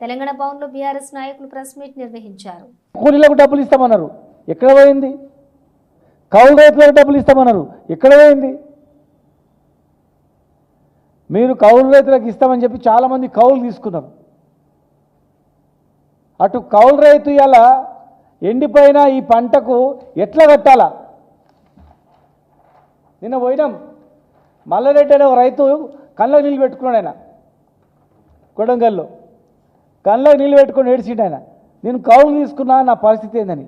తెలంగాణ భవన్లో బీఆర్ఎస్ నాయకులు press meet నిర్వహించారు. కూలీలకు డబ్బులు ఇస్తామన్నారు. ఎక్కడ పోయింది? కౌలు రైతులకు డబ్బులు ఇస్తామన్నారు. ఎక్కడ పోయింది? మీరు కౌలు రైతులకు ఇస్తామని చెప్పి చాలామంది కౌలు తీసుకున్నారు. అటు కౌలు రైతు ఇలా ఎండిపోయిన ఈ పంటకు ఎట్లా కట్టాలా? నిన్న పోయినాం. మల్లారెడ్డి అనే ఒక రైతు కళ్ళకు నీళ్ళు పెట్టుకున్నాడు ఆయన. కొడంగల్లో. కళ్ళకి నీళ్ళు పెట్టుకొని ఏడ్చిండు ఆయన. నేను కౌలు తీసుకున్నా నా పరిస్థితి ఏందని.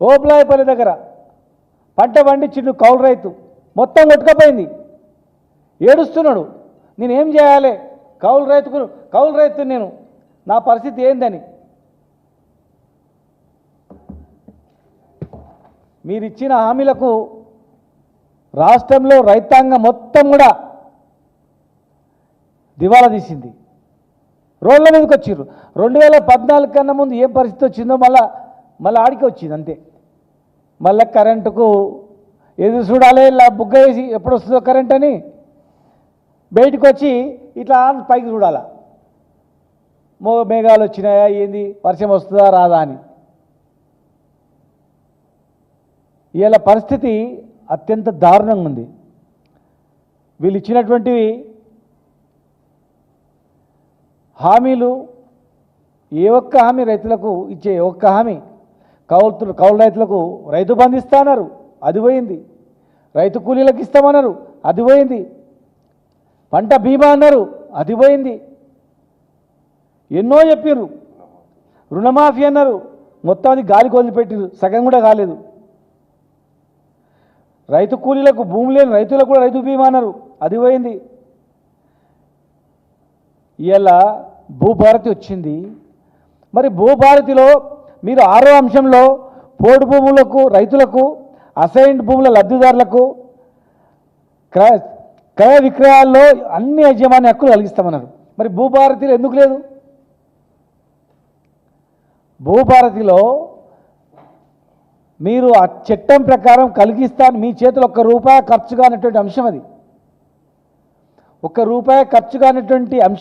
ఓపులాయపల్లి దగ్గర పంట పండించిండు కౌలు రైతు. మొత్తం కొట్టుకపోయింది. ఏడుస్తున్నాడు. నేనేం చేయాలి? కౌలు రైతుకు కౌలు రైతు నేను నా పరిస్థితి ఏందని. మీరిచ్చిన హామీలకు రాష్ట్రంలో రైతాంగం మొత్తం కూడా దివాలా తీసింది. రోడ్ల మీదకి వచ్చిర్రు. రెండు వేల పద్నాలుగు కన్నా ముందు ఏం పరిస్థితి వచ్చిందో మళ్ళా మళ్ళీ ఆడికి వచ్చింది అంతే. మళ్ళీ కరెంటుకు ఎదురు చూడాలి ఇలా బుగ్గ వేసి ఎప్పుడు వస్తుందో కరెంట్ అని బయటకు వచ్చి ఇట్లా పైకి చూడాలా. మో మేఘాలు వచ్చినాయా ఏంది వర్షం వస్తుందా రాదా అని. ఇలా పరిస్థితి అత్యంత దారుణంగా ఉంది. వీళ్ళు ఇచ్చినటువంటివి హామీలు ఏ ఒక్క హామీ రైతులకు ఇచ్చే ఒక్క హామీ కౌలు కౌలు రైతులకు రైతు బంధు అది పోయింది. రైతు కూలీలకు ఇస్తామన్నారు అది పోయింది. పంట బీమా అన్నారు అది పోయింది. ఎన్నో చెప్పారు రుణమాఫీ అన్నారు మొత్తం అది గాలికి వదిలిపెట్టారు సగం కూడా కాలేదు. రైతు కూలీలకు భూమి లేని రైతులకు కూడా రైతు బీమా అన్నారు అది పోయింది. ఇలా భూభారతి వచ్చింది. మరి భూభారతిలో మీరు ఆరో అంశంలో పోడు భూములకు రైతులకు అసైన్డ్ భూముల లబ్ధిదారులకు క్రయ క్రయ విక్రయాల్లో అన్ని యజమాని హక్కులు కలిగిస్తామన్నారు. మరి భూభారతిలో ఎందుకు లేదు? భూభారతిలో మీరు ఆ చట్టం ప్రకారం కలిగిస్తాను మీ చేతులు ఒక్క రూపాయి ఖర్చు కానటువంటి అంశం అది. ఒక్క రూపాయి ఖర్చు కానటువంటి అంశం